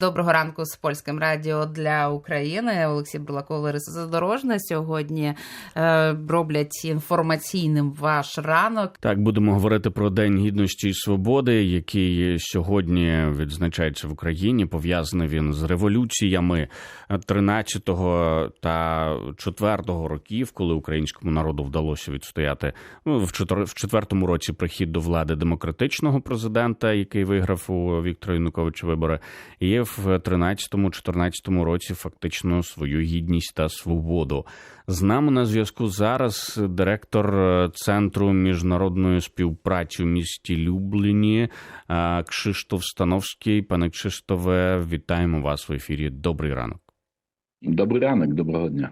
Доброго ранку з польським радіо для України. Олексій Бурлаков, Лариса Задорожна сьогодні е, роблять інформаційним ваш ранок. Так, будемо говорити про День гідності і свободи, який сьогодні відзначається в Україні. Пов'язаний він з революціями 13-го та 4-го років, коли українському народу вдалося відстояти ну, в четвертому році прихід до влади демократичного президента, який виграв у Віктора Януковича вибори, і в 13-14 році фактично свою гідність та свободу. З нами на зв'язку зараз директор е, центру міжнародної співпраці в місті Любліні е, Кшиштоф Становський. Пане Кшиштове, вітаємо вас в ефірі. Добрий ранок. Добрий ранок, доброго дня.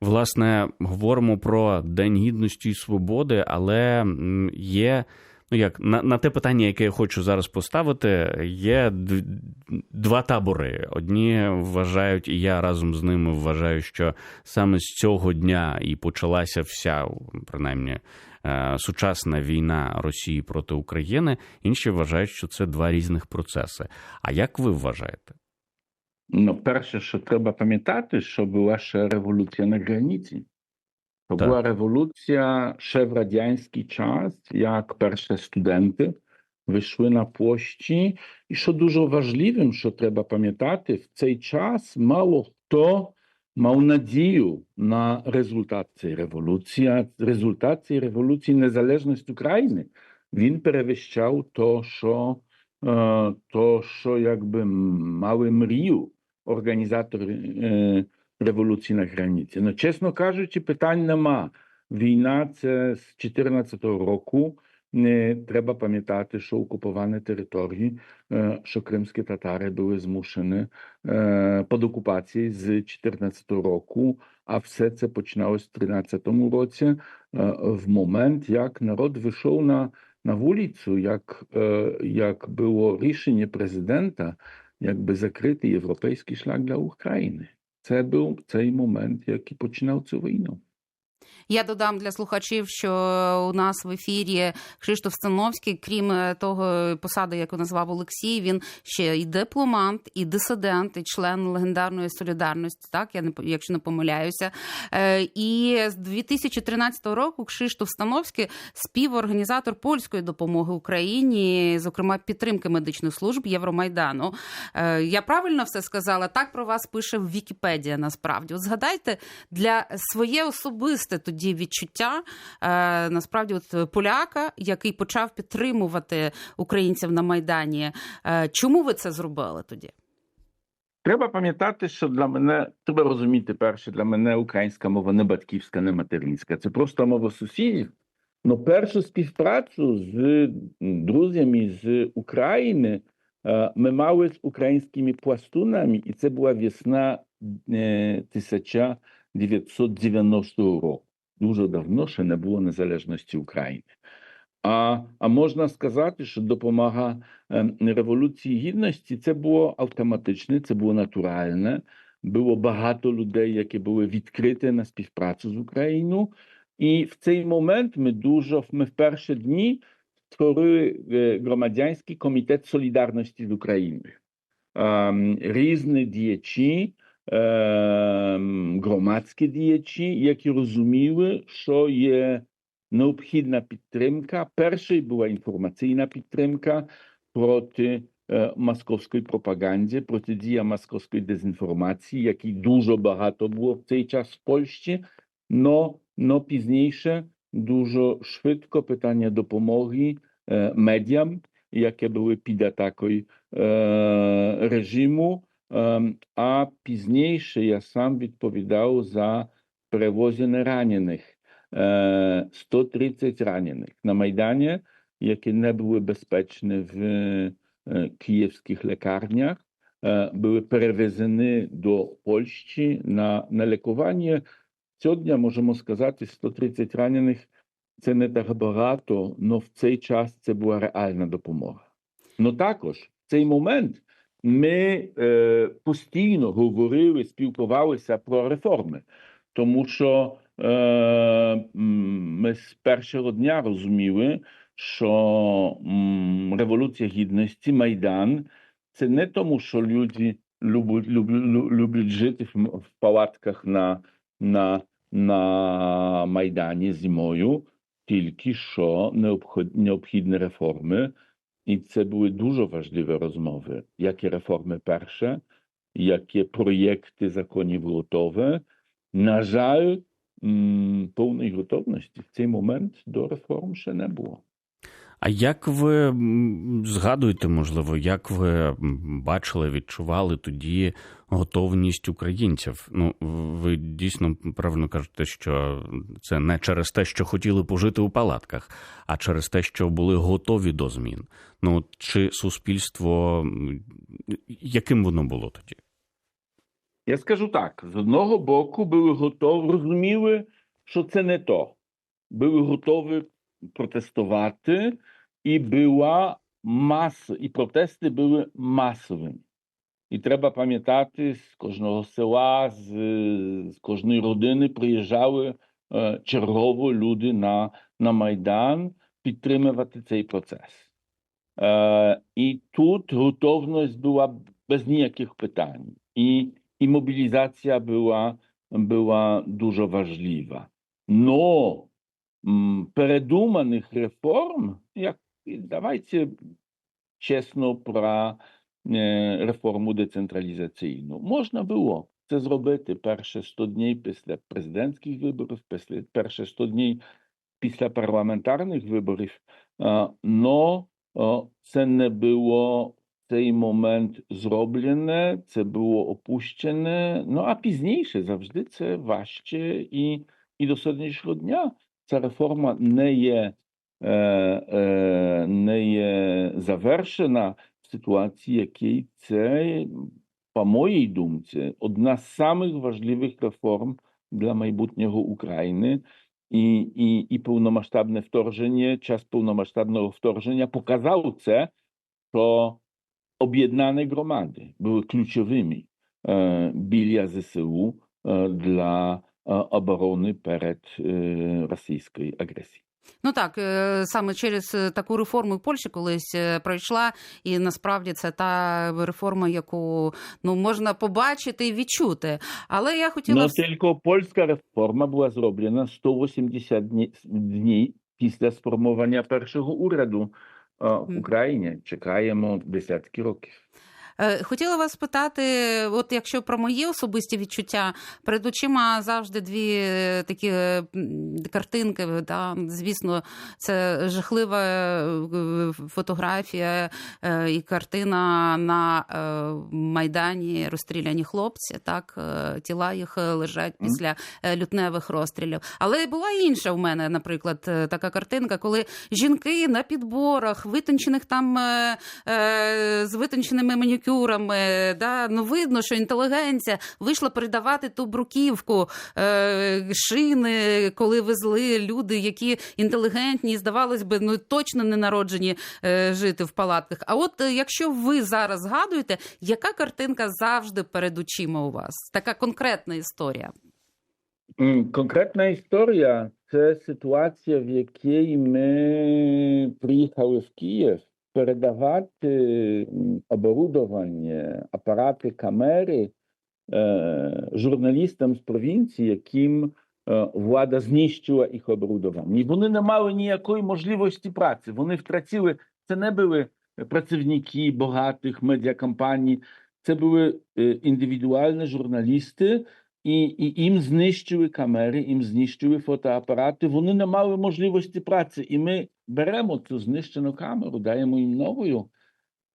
Власне, говоримо про День гідності і свободи, але є. Ну, як на, на те питання, яке я хочу зараз поставити, є два табори. Одні вважають, і я разом з ними вважаю, що саме з цього дня і почалася вся, принаймні, е, сучасна війна Росії проти України. Інші вважають, що це два різних процеси. А як ви вважаєте? Ну, перше, що треба пам'ятати, що була ще революція на границі. То Так. була революція ще в радянський час, як перші студенти вийшли на площі. І що дуже важливим, що треба пам'ятати, в цей час мало хто мав надію на результат цієї революції. А результат цієї революції незалежність України. Він перевищав то, що, е, то, що якби мали мрію організатори е, революції на границі. Ну, чесно кажучи, питань нема. Війна це з 2014 року. Не треба пам'ятати, що окуповані території, е, що кримські татари були змушені е, під окупації з 2014 року, а все це починалось в 2013 році, е, в момент, як народ вийшов на, на вулицю, як, як було рішення президента, якби закрити європейський шлях для України. Це був цей момент, який починав цю війну. Я додам для слухачів, що у нас в ефірі Кшиштоф Становський, крім е, того посади, яку назвав Олексій, він ще і дипломант, і дисидент, і член легендарної солідарності. Так я не якщо не помиляюся. Е, І з 2013 року Кшиштоф Становський співорганізатор польської допомоги Україні, зокрема підтримки медичних служб Євромайдану. Е, Я правильно все сказала? Так про вас пише Вікіпедія. Насправді, от згадайте для своє особисте тоді відчуття е, насправді, от поляка, який почав підтримувати українців на майдані. Е, Чому ви це зробили тоді? Треба пам'ятати, що для мене треба розуміти перше, для мене українська мова не батьківська, не материнська. Це просто мова сусідів. Но першу співпрацю з друзями з України е, ми мали з українськими пластунами, і це була весна е, 1990 року. Дуже давно ще не було незалежності України. А, а можна сказати, що допомога е, Революції Гідності це було автоматичне, це було натуральне. Було багато людей, які були відкриті на співпрацю з Україною. І в цей момент ми дуже ми в перші дні створили е, громадянський комітет солідарності з Україною. Ем, Різні діячі, ем, громадські діячі, які розуміли, що є необхідна підтримка. Першою була інформаційна підтримка проти е, московської пропаганди, протидія московської дезінформації, якій дуже багато було в цей час в Польщі. Но, но пізніше дуже швидко питання допомоги е, медіям, які були під атакою е, режиму. Ем, а пізніше я сам відповідав за перевозення ранених. Е, 130 ранених на Майдані, які не були безпечні в е, київських лікарнях, е, були перевезені до Польщі на, на лікування. Сьогодні можемо сказати, 130 ранених це не так багато, але в цей час це була реальна допомога. Ну також в цей момент ми е, постійно говорили, спілкувалися про реформи, тому що е, ми з першого дня розуміли, що м, Революція Гідності, Майдан це не тому, що люди люблять, люблять, люблять жити в, в палатках на, на, на Майдані зимою, тільки що необхідні реформи. І це були дуже важливі розмови. Які реформи перше, які проєкти законів готові. На жаль, м, повної готовності в цей момент до реформ ще не було. А як ви згадуєте, можливо, як ви бачили, відчували тоді готовність українців? Ну, ви дійсно правильно кажете, що це не через те, що хотіли пожити у палатках, а через те, що були готові до змін. Ну, чи суспільство яким воно було тоді? Я скажу так: з одного боку, були готові, розуміли, що це не то. Були готові протестувати, і була маса, і протести були масовими. І треба пам'ятати, з кожного села, з, з кожної родини приїжджали е, чергово люди на, на Майдан підтримувати цей процес. Е, і тут готовність була без ніяких питань. І, і мобілізація була, була дуже важлива. Но передуманих реформ, як давайте чесно про е, реформу децентралізаційну. Можна було це зробити перші 100 днів після президентських виборів, після перші 100 днів після парламентарних виборів. А, Но о, це не було в цей момент зроблене, це було опущене. Ну а пізніше завжди це важче і, і до сьогоднішнього дня ця реформа не є, е, е, не є завершена в ситуації, якій це, по моїй думці, одна з самих важливих реформ для майбутнього України. І, і, і повномасштабне вторгнення, час повномасштабного вторгнення показав це, що об'єднані громади були ключовими е, біля ЗСУ е, для е, оборони перед е, російською агресією. Ну так, е, саме через е, таку реформу Польщі колись пройшла, і насправді це та реформа, яку ну можна побачити і відчути. Але я хотіла вс- тільки польська реформа була зроблена 180 дні- днів після сформування першого уряду в Україні. Чекаємо десятки років. Е, Хотіла вас питати, от якщо про мої особисті відчуття, перед очима завжди дві е, такі е, картинки. Да? Звісно, це жахлива фотографія і картина на майдані розстріляні хлопці. Так, тіла їх лежать після лютневих розстрілів. Але була інша в мене, наприклад, така картинка, коли жінки на підборах, витончених там з витонченими манікюрами, да, ну видно, що інтелігенція вийшла передавати ту бруківку, е, шини, коли везли люди, які інтелігентні, здавалось би, ну точно не народжені е, жити в палатках. А от е, якщо ви зараз згадуєте, яка картинка завжди перед очима у вас? Така конкретна історія. Конкретна історія це ситуація, в якій ми приїхали в Київ передавати оборудовання, апарати, камери е, журналістам з провінції, яким е, влада знищила їх оборудовання. Вони не мали ніякої можливості праці. Вони втратили, це не були працівники багатих медіакомпаній, це були е, індивідуальні журналісти, і, і їм знищили камери, їм знищили фотоапарати. Вони не мали можливості праці. І ми беремо цю знищену камеру, даємо їм новою,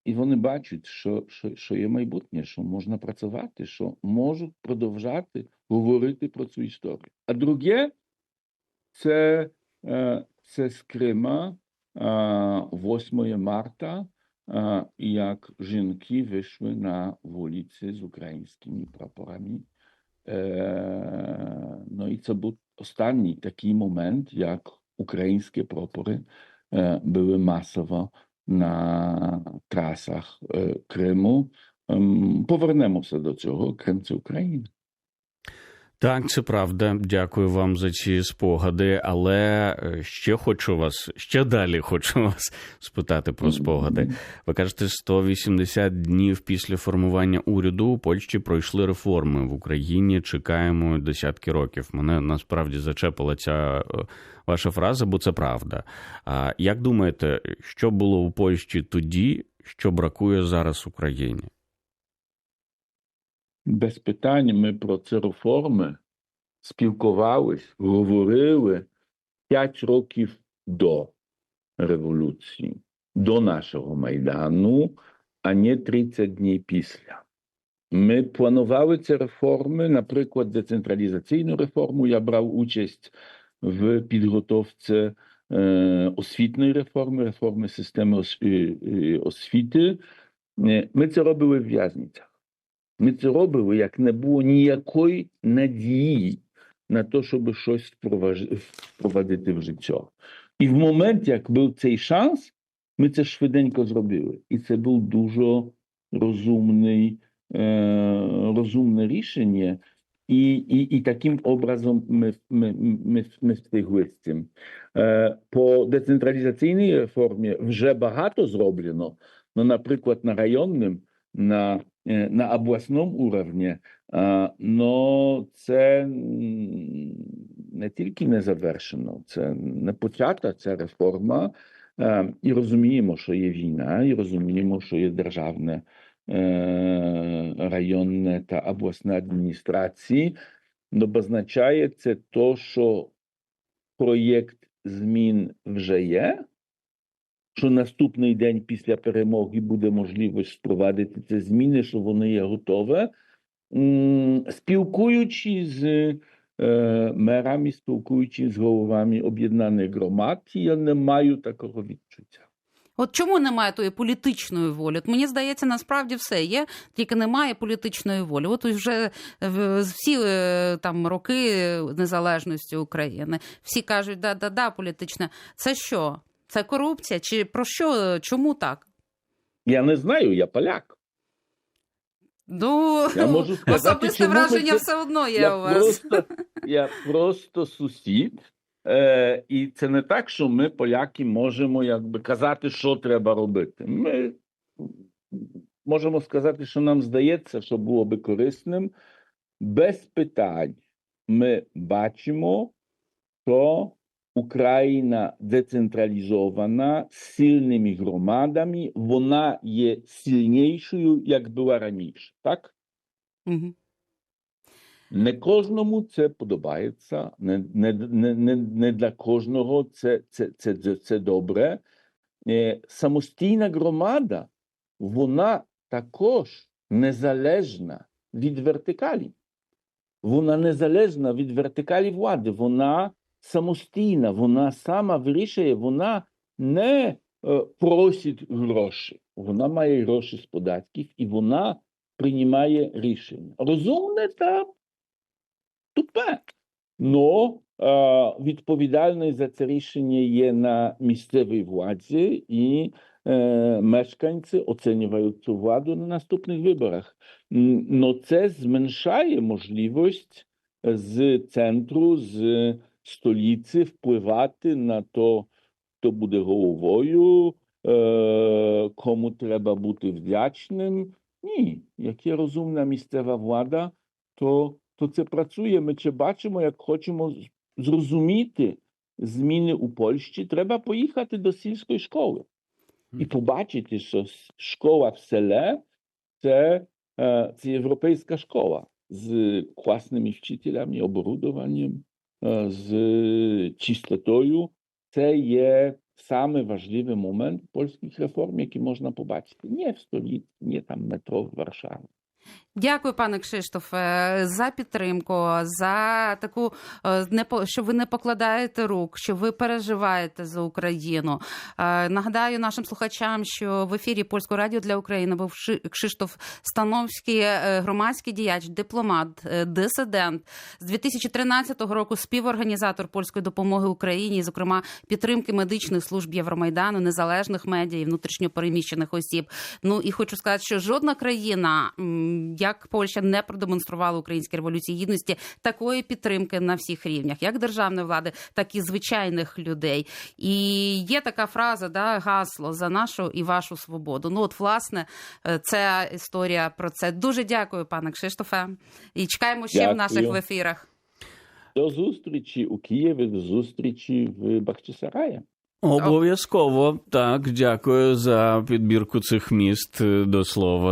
і вони бачать, що, що, що є майбутнє, що можна працювати, що можуть продовжати говорити про цю історію. А друге, це, е, це з Крима е, 8 марта, е, як жінки вийшли на вулиці з українськими прапорами. Е, Ну і це був останній такий момент, як українські прапори е, були масово на трасах е, Криму. Ем, Повернемося до цього. Крим це Україна. Так, це правда. Дякую вам за ці спогади. Але е, ще хочу вас, ще далі хочу вас спитати про спогади. Ви кажете, 180 днів після формування уряду у Польщі пройшли реформи в Україні. Чекаємо десятки років. Мене насправді зачепила ця е, ваша фраза, бо це правда. А як думаєте, що було у Польщі тоді, що бракує зараз Україні? Без питань ми про ці реформи спілкувались, говорили 5 років до революції, до нашого Майдану, а не 30 днів після. Ми планували ці реформи, наприклад, децентралізаційну реформу. Я брав участь в підготовці е, освітньої реформи, реформи системи ос- е, е, освіти. Е, Ми це робили в в'язницях. Ми це робили, як не було ніякої надії на те, щоб щось впровадити в життя. І в момент, як був цей шанс, ми це швиденько зробили. І це був дуже розумний, е, розумне рішення. І, і, і таким образом ми, ми, ми, ми встигли з цим. Е, по децентралізаційній реформі вже багато зроблено. Ну, наприклад, на районним, на, на обласному уровні, а, но це не тільки не завершено, це не почата ця реформа. І розуміємо, що є війна, і розуміємо, що є державне, районне та обласне адміністрації. Но означає це то, що проєкт змін вже є, що наступний день після перемоги буде можливість впровадити ці зміни, що вони є готові. М, Спілкуючись з е, мерами, спілкуючись з головами об'єднаних громад, я не маю такого відчуття. От чому немає тої політичної волі? От мені здається, насправді все є, тільки немає політичної волі. От вже всі е, там роки незалежності України, всі кажуть, да, да, да, політична. Це що? Це корупція? Чи про що? Чому так? Я не знаю, я поляк. Ну Я можу сказати, особисте враження це- все одно є я у вас. Просто, я просто сусід. Е, і це не так, що ми, поляки, можемо якби казати, що треба робити. Ми можемо сказати, що нам здається, що було би корисним. Без питань ми бачимо, що Україна децентралізована з сильними громадами, вона є сильнішою, як була раніше. Так? Мгм. Не кожному це подобається, не, не, не, не, не для кожного це, це, це, це, це добре. Е, Самостійна громада, вона також незалежна від вертикалі. Вона незалежна від вертикалі влади, вона самостійна, вона сама вирішує, вона не е, просить гроші. Вона має гроші з податків і вона приймає рішення. Розумне та тупе. Но е, відповідальність за це рішення є на місцевій владі, і е, мешканці оцінюють цю владу на наступних виборах. Но це зменшає можливість з центру, з столиці впливати на то, хто буде головою, е, кому треба бути вдячним. Ні, як є розумна місцева влада, то, то це працює. Ми це бачимо, як хочемо зрозуміти зміни у Польщі, треба поїхати до сільської школи і побачити, що школа в селе це, е, це європейська школа з класними вчителями, оборудованням, е, з чистотою. Це є саме важливий момент польських реформ, які можна побачити. Не в столиці, не там метро в Варшаві. Дякую, пане Кшиштофе, за підтримку, за таку е, що ви не покладаєте рук, що ви переживаєте за Україну. Е, Нагадаю нашим слухачам, що в ефірі Польського радіо для України був Ши- Кшиштоф Становський, е, громадський діяч, дипломат, дисидент з 2013 року співорганізатор польської допомоги Україні, зокрема підтримки медичних служб Євромайдану, незалежних медіа і внутрішньопереміщених осіб. Ну і хочу сказати, що жодна країна як Польща не продемонструвала українській революції гідності такої підтримки на всіх рівнях, як державної влади, так і звичайних людей. І є така фраза, да, гасло за нашу і вашу свободу. Ну, от, власне, е, це історія про це. Дуже дякую, пане Кшиштофе. І чекаємо ще в Дякую. наших ефірах. До зустрічі у Києві, до зустрічі в Бахчисараї. Обов'язково так, дякую за підбірку цих міст е, до слова.